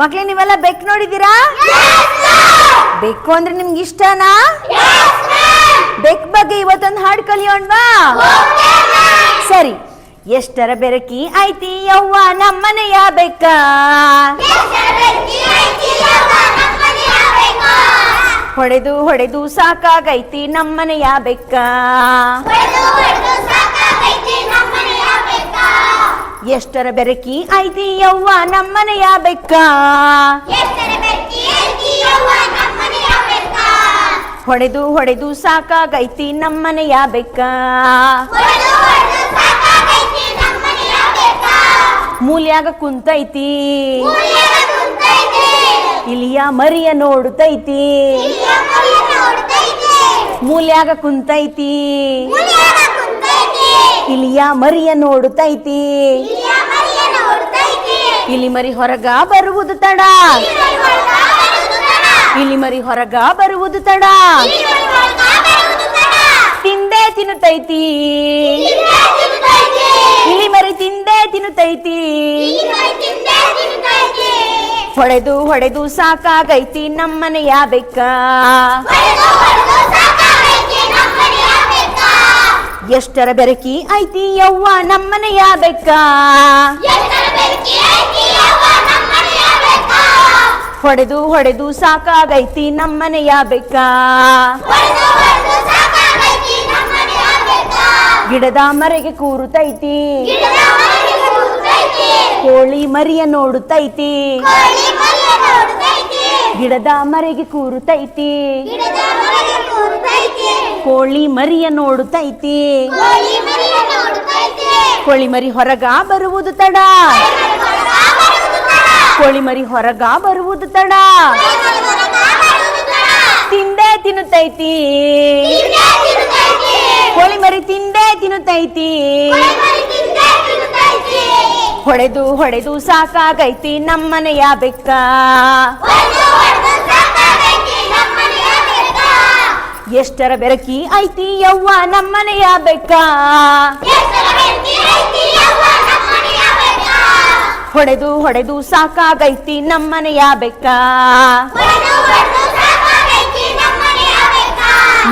ಮಕ್ಳೇ, ನೀವೆಲ್ಲ ಬೆಕ್ಕು ನೋಡಿದ್ದೀರಾ? ಬೆಕ್ಕು ಅಂದ್ರೆ ನಿಮ್ಗೆ ಇಷ್ಟನಾ? ಬೆಕ್ ಬಗ್ಗೆ ಇವತ್ತೊಂದು ಹಾಡು ಕಲಿಯೋಣ್ವಾ? ಸರಿ, ಎಷ್ಟರ ಬೆರಕಿ ಐತಿ ಯವ್ವ ನಮ್ಮನೆಯ ಬೆಕ್ಕ? ಹೊಡೆದು ಹೊಡೆದು ಸಾಕಾಗೈತಿ ನಮ್ಮನೆಯ ಬೆಕ್ಕ? ಎಷ್ಟರ ಬೆರಕಿ ಐತಿ ಯವ್ವ ನಮ್ಮನೆಯ ಬೆಕ್ಕ? ಹೊಡೆದು ಹೊಡೆದು ಸಾಕಾಗೈತಿ ನಮ್ಮನೆಯ ಬೆಕ್ಕ. ಮೂಲ್ಯಾಗ ಕುಂತೈತಿ. ಇಲಿಯ ಮರಿಯ ನೋಡುತ್ತೈತಿ ಮೂಲ್ಯಾಗ ಕುಂತೈತಿ. ಇಲಿಯ ಮರಿಯ ನೋಡುತ್ತೈತಿ. ಇಲಿ ಮರಿ ಹೊರಗ ಬರುವುದು ತಡ. ಇಲಿ ಮರಿ ಹೊರಗ ಬರುವುದು ತಡ. ತಿಂದೇ ತಿನ್ನುತ್ತೈತಿ. ಇಲಿ ಮರಿ ತಿಂದೇ ತಿನ್ನುತ್ತೈತಿ. ಹೊಡೆದು ಹೊಡೆದು ಸಾಕಾಗೈತಿ ನಮ್ಮನೆಯ ಬೆಕ್ಕ. ಎಷ್ಟರ ಬೆರಕಿ ಐತಿ ಯವ್ವ ನಮ್ಮನೆಯ ಬೆಕ್ಕ ಹೊಡೆದು ಹೊಡೆದು ಸಾಕಾಗೈತಿ ನಮ್ಮನೆಯ ಬೆಕ್ಕ ಗಿಡದ ಮರೆಗೆ ಕೂರುತ್ತೈತಿ ಕೋಳಿ ಮರಿಯ ನೋಡುತ್ತೈತಿ ಗಿಡದ ಮರೆಗೆ ಕೂರುತ್ತೈತಿ ಕೋಳಿ ಮರಿಯ ನೋಡುತ್ತೈತಿ. ಕೋಳಿ ಮರಿ ಹೊರಗ ಬರುವುದು ತಡ. ಕೋಳಿ ಮರಿ ಹೊರಗ ಬರುವುದು ತಡ. ತಿಂದೇ ತಿನ್ನುತ್ತೈತಿ. ಕೋಳಿ ಮರಿ ತಿಂದೇ ತಿನ್ನುತ್ತೈತಿ. ಹೊಡೆದು ಹೊಡೆದು ಸಾಕಾಗೈತಿ ನಮ್ಮನೆಯ ಬೆಕ್ಕ. ಎಷ್ಟರ ಬೆರಕಿ ಐತಿ ಯವ್ವ ನಮ್ಮನೆಯ ಬೆಕ್ಕ ಹೊಡೆದು ಹೊಡೆದು ಸಾಕಾಗೈತಿ ನಮ್ಮನೆಯ ಬೆಕ್ಕ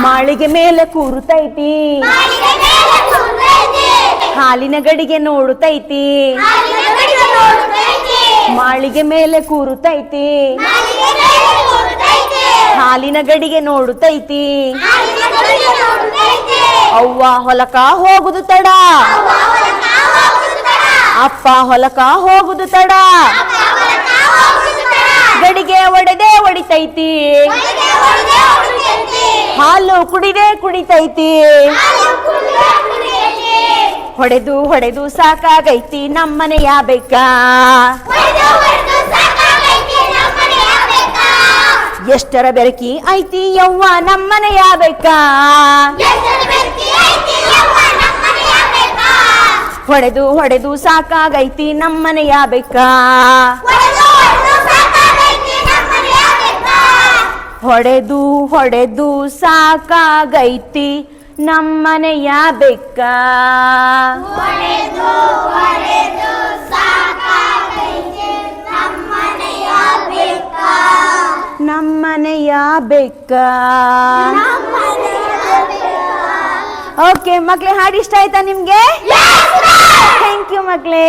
ಮಾಳಿಗೆ ಮೇಲೆ ಕೂರುತ್ತೈತಿ ಹಾಲಿನ ಗಡಿಗೆ ನೋಡುತ್ತೈತಿ ಮಾಳಿಗೆ ಮೇಲೆ ಕೂರುತ್ತೈತಿ ಹಾಲಿನ ಗಡಿಗೆ ನೋಡುತ್ತೈತಿ. ಅವ್ವ ಹೊಲಕ ಹೋಗುದು ತಡ. ಅಪ್ಪ ಹೊಲಕ ಹೋಗುದು ತಡ. ಗಡಿಗೆ ಒಡೆದೆ ಒಡಿತೈತಿ. ಹಾಲು ಕುಡಿದೆ ಕುಡಿತೈತಿ. ಹೊಡೆದು ಹೊಡೆದು ಸಾಕಾಗೈತಿ ನಮ್ಮನೆಯ ಬೆಕ್ಕ. ಎಷ್ಟರ ಬೆರಕಿ ಐತಿ ಯವ್ವ ನಮ್ಮನೆಯ ಬೇಕ ಹೊಡೆದು ಹೊಡೆದು ಸಾಕಾಗೈತಿ ನಮ್ಮನೆಯ ಬೇಕ ಹೊಡೆದು ಹೊಡೆದು ಸಾಕಾಗೈತಿ ನಮ್ಮನೆಯ ಬೆಕ್ಕ ಬೆಕ್ಕ ಓಕೆ ಮಕ್ಳೆ ಹಾಡು ಇಷ್ಟ ಆಯ್ತಾ ನಿಮ್ಗೆ? Thank you ಮಕ್ಳೇ.